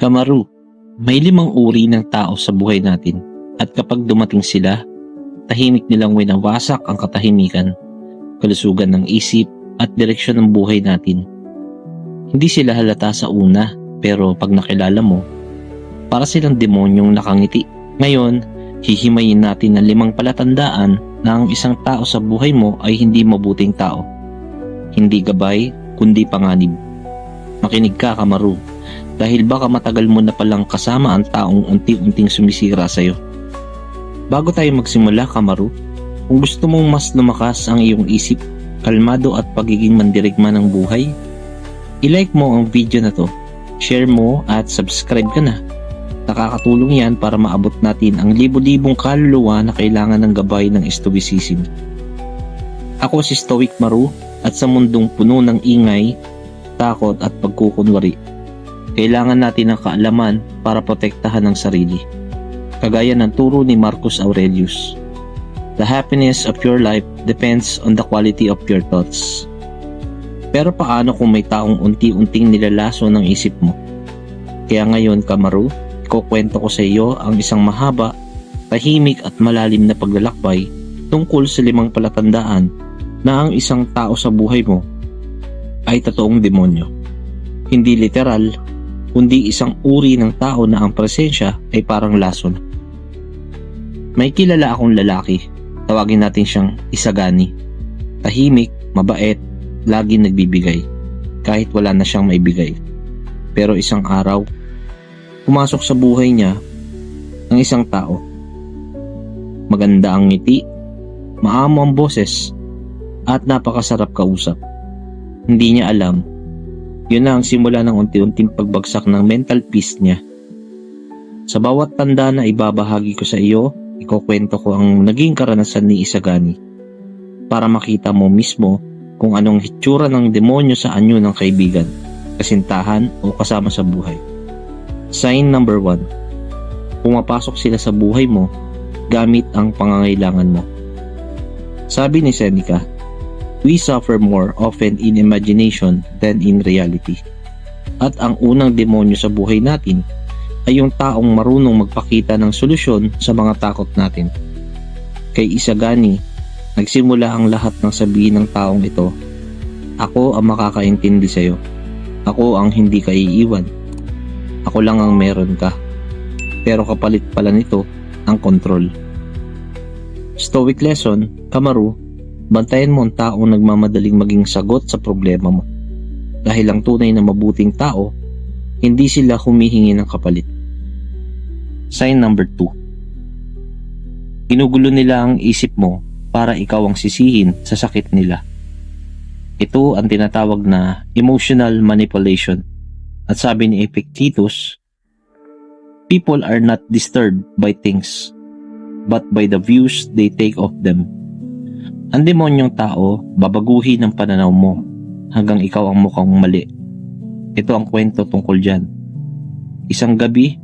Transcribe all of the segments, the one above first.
Kamaru, may limang uri ng tao sa buhay natin at kapag dumating sila, tahimik nilang winawasak ang katahimikan, kalusugan ng isip at direksyon ng buhay natin. Hindi sila halata sa una pero pag nakilala mo, para silang demonyong nakangiti. Ngayon, hihimayin natin ang limang palatandaan na ang isang tao sa buhay mo ay hindi mabuting tao. Hindi gabay, kundi panganib. Makinig ka, Kamaru, dahil baka matagal mo na palang kasama ang taong unti-unting sumisira sa'yo. Bago tayo magsimula, Kamaru, kung gusto mong mas lumakas ang iyong isip, kalmado at pagiging mandirigma ng buhay, ilike mo ang video na to, share mo at subscribe ka na. Nakakatulong yan para maabot natin ang libo-libong kaluluwa na kailangan ng gabay ng Stoicism. Ako si Stoic Maru at sa mundong puno ng ingay, takot at pagkukunwari, kailangan natin ng kaalaman para protektahan ang sarili. Kagaya ng turo ni Marcus Aurelius. The happiness of your life depends on the quality of your thoughts. Pero paano kung may taong unti-unting nilalaso ng isip mo? Kaya ngayon, Kamaru, ikukwento ko sa iyo ang isang mahaba, tahimik at malalim na paglalakbay tungkol sa limang palatandaan na ang isang tao sa buhay mo ay totoong demonyo. Hindi literal, kundi isang uri ng tao na ang presensya ay parang lason. May kilala akong lalaki, tawagin natin siyang Isagani. Tahimik, mabait, lagi nagbibigay, kahit wala na siyang maibigay. Pero isang araw, pumasok sa buhay niya ang isang tao. Maganda ang ngiti, maamo ang boses, at napakasarap kausap. Hindi niya alam, yun na ang simula ng unti-unting pagbagsak ng mental peace niya. Sa bawat tanda na ibabahagi ko sa iyo, ikukwento ko ang naging karanasan ni Isagani para makita mo mismo kung anong hitsura ng demonyo sa anyo ng kaibigan, kasintahan o kasama sa buhay. Sign number 1. Pumapasok sila sa buhay mo gamit ang pangangailangan mo. Sabi ni Seneca, we suffer more often in imagination than in reality. At ang unang demonyo sa buhay natin ay yung taong marunong magpakita ng solusyon sa mga takot natin. Kay Isagani, nagsimula ang lahat ng sabihin ng taong ito, Ako ang makakaintindi sa iyo. Ako ang hindi ka iiwan. Ako lang ang meron ka. Pero kapalit pala nito ang control. Stoic lesson, Kamaru, bantayan mo ang taong nagmamadaling maging sagot sa problema mo. Dahil ang tunay na mabuting tao, hindi sila humihingi ng kapalit. Sign number 2. Ginugulo nila ang isip mo para ikaw ang sisihin sa sakit nila. Ito ang tinatawag na emotional manipulation. At sabi ni Epictetus, People are not disturbed by things, but by the views they take of them. Ang demonyong tao, babaguhin ang pananaw mo hanggang ikaw ang mukhang mali. Ito ang kwento tungkol dyan. Isang gabi,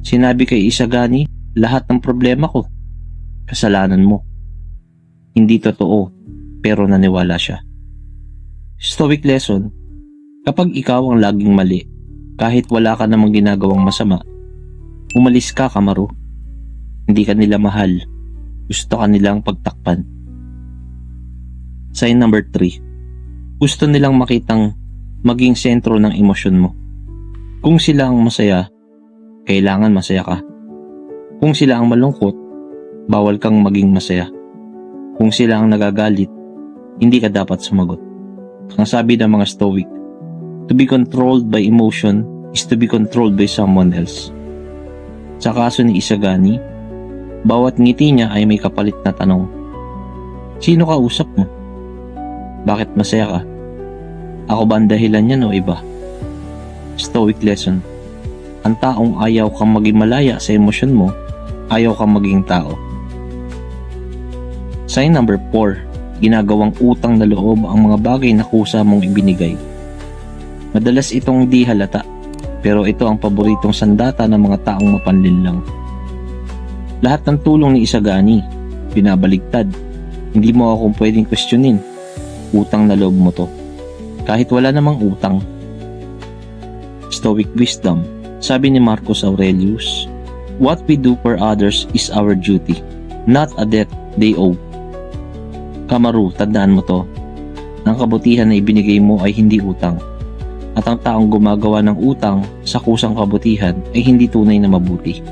sinabi kay Isagani, lahat ng problema ko, kasalanan mo. Hindi totoo, pero naniwala siya. Stoic lesson, kapag ikaw ang laging mali, kahit wala ka namang ginagawang masama, umalis ka kamaru. Hindi ka nila mahal. Gusto ka nilang pagtakpan. Sign number 3. Gusto nilang makitang maging sentro ng emosyon mo. Kung sila ang masaya, kailangan masaya ka. Kung sila ang malungkot, bawal kang maging masaya. Kung sila ang nagagalit, hindi ka dapat sumagot. Ang sabi ng mga Stoic, to be controlled by emotion is to be controlled by someone else. Sa kaso ni Isagani, bawat ngiti niya ay may kapalit na tanong. Sino ka usap mo? Bakit masaya ka? Ako ba ang dahilan niyan o iba? Stoic lesson. Ang taong ayaw kang maging malaya sa emosyon mo, ayaw kang maging tao. Sign number 4. Ginagawang utang na loob ang mga bagay na kusa mong ibinigay. Madalas itong di halata, pero ito ang paboritong sandata ng mga taong mapanlinlang. Lahat ng tulong ni Isagani, binabaligtad. Hindi mo akong pwedeng questionin. Utang na loob mo to. Kahit wala namang utang. Stoic wisdom. Sabi ni Marcus Aurelius, What we do for others is our duty, not a debt they owe. Kamaru, tandaan mo to. Ang kabutihan na ibinigay mo ay hindi utang. At ang taong gumagawa ng utang sa kusang kabutihan ay hindi tunay na mabuti.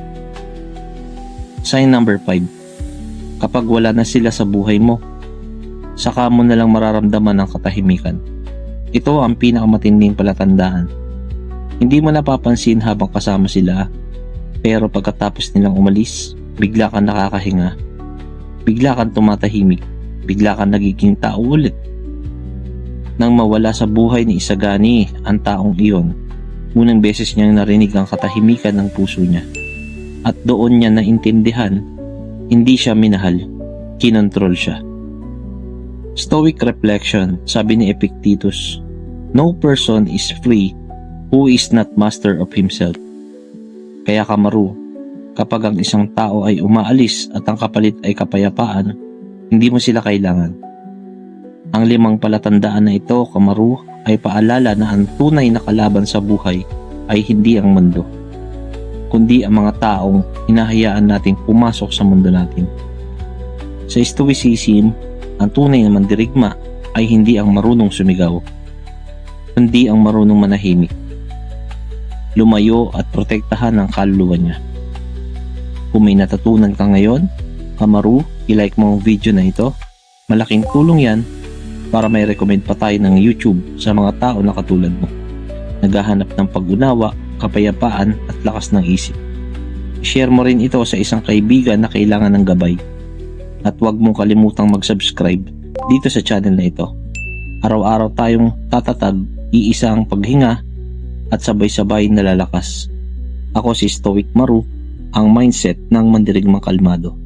Sign number 5. Kapag wala na sila sa buhay mo, saka mo na lang mararamdaman ang katahimikan. Ito ang pinakamatinding palatandaan. Hindi mo napapansin habang kasama sila, pero pagkatapos nilang umalis, bigla kang nakakahinga. Bigla kang tumatahimik, bigla kang nagiging tao ulit. Nang mawala sa buhay ni Isagani ang taong iyon, unang beses niyang narinig ang katahimikan ng puso niya. At doon niya naintindihan, hindi siya minahal, kinontrol siya. Stoic Reflection, sabi ni Epictetus, No person is free who is not master of himself. Kaya kamaru, kapag ang isang tao ay umaalis at ang kapalit ay kapayapaan, hindi mo sila kailangan. Ang limang palatandaan na ito, kamaru, ay paalala na ang tunay na kalaban sa buhay ay hindi ang mundo, kundi ang mga taong hinahayaan nating pumasok sa mundo natin. Sa Stoicism, ang tunay na mandirigma ay hindi ang marunong sumigaw, kundi ang marunong manahimik lumayo at protektahan ang kaluluwa niya. Kung may natutunan ka ngayon, kamaru, ilike mo ang video na ito. Malaking tulong yan para may recommend pa tayo ng YouTube sa mga tao na katulad mo. Naghahanap ng pag-unawa, kapayapaan at lakas ng isip. Share mo rin ito sa isang kaibigan na kailangan ng gabay. At huwag mong kalimutang mag-subscribe dito sa channel na ito. Araw-araw tayong tatatag, iisa ang paghinga at sabay-sabay nalalakas. Ako si Stoic Maru, ang mindset ng mandirigmang kalmado.